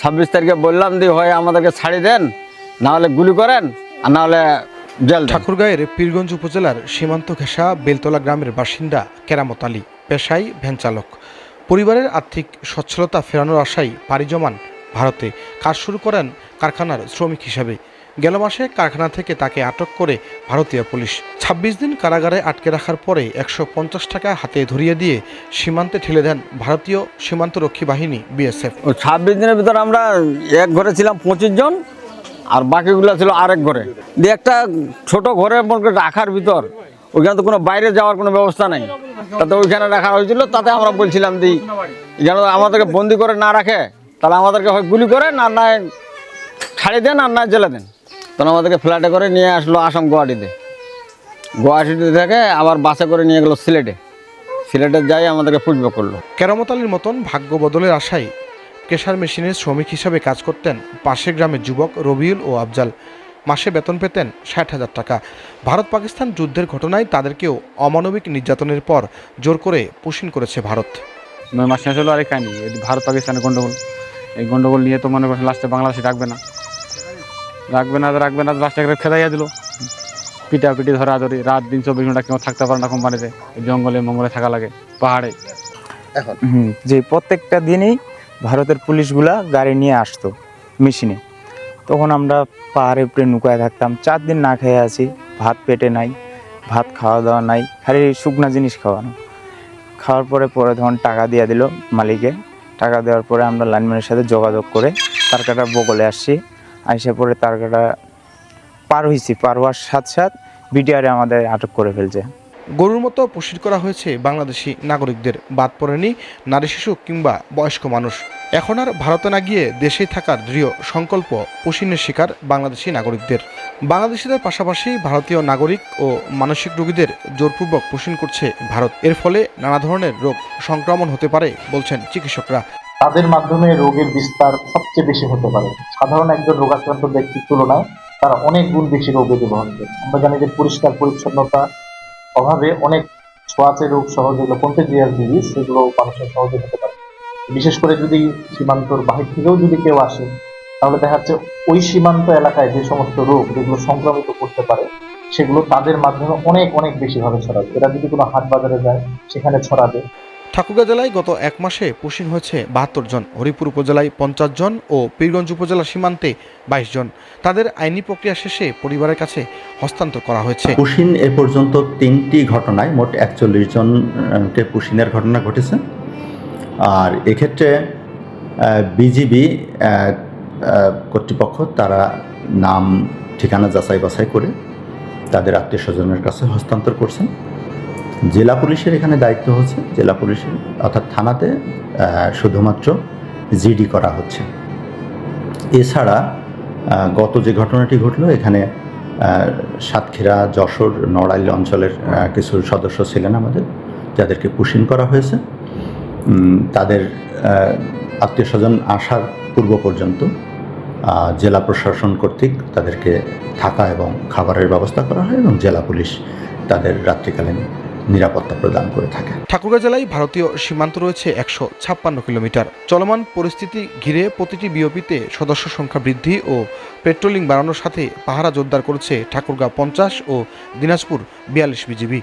ছাব্বিশ তারিখে বললাম দি হয় আমাদেরকে ছাড়ি দেন না হলে গুলি করেন, আর না হলে জেল। ঠাকুরগাঁয়ের পীরগঞ্জ উপজেলার সীমান্ত ঘেঁষা বেলতলা গ্রামের বাসিন্দা কেরামত আলী, পেশায় ভ্যান চালক। পরিবারের আর্থিক সচ্ছলতা ফেরানোর আশায় পাড়ি জমান ভারতে। কাজ শুরু করেন কারখানার শ্রমিক হিসাবে। গেল মাসে কারখানা থেকে তাকে আটক করে ভারতীয় পুলিশ। ২৬ দিন কারাগারে আটকে রাখার পরে একশো পঞ্চাশ টাকা হাতে ধরিয়ে দিয়ে সীমান্তে ঠেলে দেন ভারতীয় সীমান্তরক্ষী বাহিনী, বিএসএফ। ছাব্বিশ দিনের ভিতর আমরা এক ঘরে ছিলাম পঁচিশ জন, আর বাকিগুলো ছিল আরেক ঘরে। দিয়ে একটা ছোট মধ্যে রাখার ভিতর, ওইখানে তো কোনো বাইরে যাওয়ার কোনো ব্যবস্থা নাই। তাতে ওইখানে রাখা হয়েছিল, তাতে আমরা বলছিলাম দি যেন আমাদেরকে বন্দি করে না রাখে, তাহলে আমাদেরকে হয় গুলি করে, না না ছাড়ি দেন, আর না জেলে দেন। তখন আমাদেরকে ফ্ল্যাটে করে নিয়ে আসলো আসাম গুয়াহাটিতে। গুয়াহাটিতে থেকে আবার বাসে করে নিয়ে গেলো সিলেটে। সিলেটে যাই আমাদেরকে পুষবে করল। কেরামত আলীর মতন ভাগ্য বদলের আশায় কেশার মেশিনের শ্রমিক হিসাবে কাজ করতেন পাশের গ্রামের যুবক রবিউল ও আফজাল। মাসে বেতন পেতেন ষাট হাজার টাকা। ভারত পাকিস্তান যুদ্ধের ঘটনায় তাদেরকেও অমানবিক নির্যাতনের পর জোর করে পুষিন করেছে ভারত। নয় মাস শেষ হলো আরেক কাহিনি? ভারত পাকিস্তানের গন্ডগোল। এই গন্ডগোল নিয়ে তো মনে করেন লাস্টে বাংলাদেশে ডাকবে না। রাখবে না রাখবে না লাস্টে একটা খেদাইয়া দিল। পিটা পিটি ধরা ধরি রাত দিন চব্বিশ ঘণ্টা কেউ থাকতে পারে না কোম্পানিতে জঙ্গলে মঙ্গলে থাকা লাগে পাহাড়ে। হুম যে প্রত্যেকটা দিনই ভারতের পুলিশগুলা গাড়ি নিয়ে আসতো মেশিনে। তখন আমরা পাহাড়ে উপরে নুকায় থাকতাম চার দিন না খেয়ে আছি ভাত পেটে নাই ভাত খাওয়া দাওয়া নাই খালি শুকনা জিনিস খাওয়ানো। খাওয়ার পরে পরে তখন টাকা দিয়ে দিল মালিকে। টাকা দেওয়ার পরে আমরা লাইনম্যানের সাথে যোগাযোগ করে তার কাটা বগলে আসছি। আইসা পরে তার কাটা পার হয়েছি পার হওয়ার সাথে সাথে বিটিআরে আমাদের আটক করে ফেলছে। গরুর মতো পুষির করা হয়েছে বাংলাদেশি নাগরিকদের। বাদ পড়েনি নারী শিশু কিংবা বয়স্ক মানুষ। এখন আর ভারতে না গিয়ে দেশে থাকার দৃঢ় সংকল্প পুষিনের শিকার বাংলাদেশি নাগরিকদের। বাংলাদেশিদের পাশাপাশি ভারতীয় নাগরিক ও মানসিক রোগীদের জোরপূর্বক পোষণ করছে ভারত। এর ফলে নানা ধরনের রোগ সংক্রমণ হতে পারে বলছেন চিকিৎসকরা। তাদের মাধ্যমে রোগের বিস্তার সবচেয়ে বেশি হতে পারে। সাধারণ একজন রোগাক্রান্ত ব্যক্তির তুলনায় তারা অনেক গুণ বেশি রোগে বহন করে। আমরা জানি যে পরিষ্কার পরিচ্ছন্নতা অভাবে অনেক ছোঁয়াচে রোগ সহ যেগুলো সেগুলো মানুষের সহজে হতে পারে। বিশেষ করে যদি সীমান্তর বাহির থেকেও যদি কেউ আসে, তাহলে দেখা যাচ্ছে ওই সীমান্ত এলাকায় যে সমস্ত রোগ যেগুলো সংক্রমিত করতে পারে, সেগুলো তাদের মাধ্যমে অনেক অনেক বেশি ভাবে ছড়াবে। এরা যদি কোনো হাট বাজারে যায়, সেখানে ছড়াবে। ঠাকুরগাঁ জেলায় গত এক মাসে পুষিন হয়েছে বাহাত্তর জন, হরিপুর উপজেলায় পঞ্চাশ জন ও পীরগঞ্জ উপজেলা সীমান্তে বাইশ জন। তাদের আইনি প্রক্রিয়া শেষে পরিবারের কাছে হস্তান্তর করা হয়েছে। পুশিন এ পর্যন্ত তিনটি ঘটনায় মোট একচল্লিশ জনকে পুশিনের ঘটনা ঘটেছে। আর এক্ষেত্রে বিজিবি কর্তৃপক্ষ তারা নাম, ঠিকানা যাচাই বাছাই করে তাদের আত্মীয় স্বজনের কাছে হস্তান্তর করছেন। জেলা পুলিশের এখানে দায়িত্ব হচ্ছে। জেলা পুলিশের অর্থাৎ থানাতে শুধুমাত্র জিডি করা হচ্ছে। এছাড়া গত যে ঘটনাটি ঘটলো, এখানে সাতক্ষীরা, যশোর, নড়াইল অঞ্চলের কিছু সদস্য ছিলেন আমাদের, যাদেরকে পুশিন করা হয়েছে। তাদের আত্মীয় স্বজন আসার পূর্ব পর্যন্ত জেলা প্রশাসন কর্তৃক তাদেরকে থাকা এবং খাবারের ব্যবস্থা করা হয় এবং জেলা পুলিশ তাদের রাত্রিকালীন নিরাপত্তা প্রদান করে থাকে। ঠাকুরগাঁ জেলায় ভারতীয় সীমান্ত রয়েছে একশো ছাপ্পান্ন কিলোমিটার। চলমান পরিস্থিতি ঘিরে প্রতিটি বিওপিতে সদস্য সংখ্যা বৃদ্ধি ও পেট্রোলিং বাড়ানোর সাথে পাহারা জোরদার করেছে ঠাকুরগাঁও পঞ্চাশ ও দিনাজপুর বিয়াল্লিশ বিজিবি।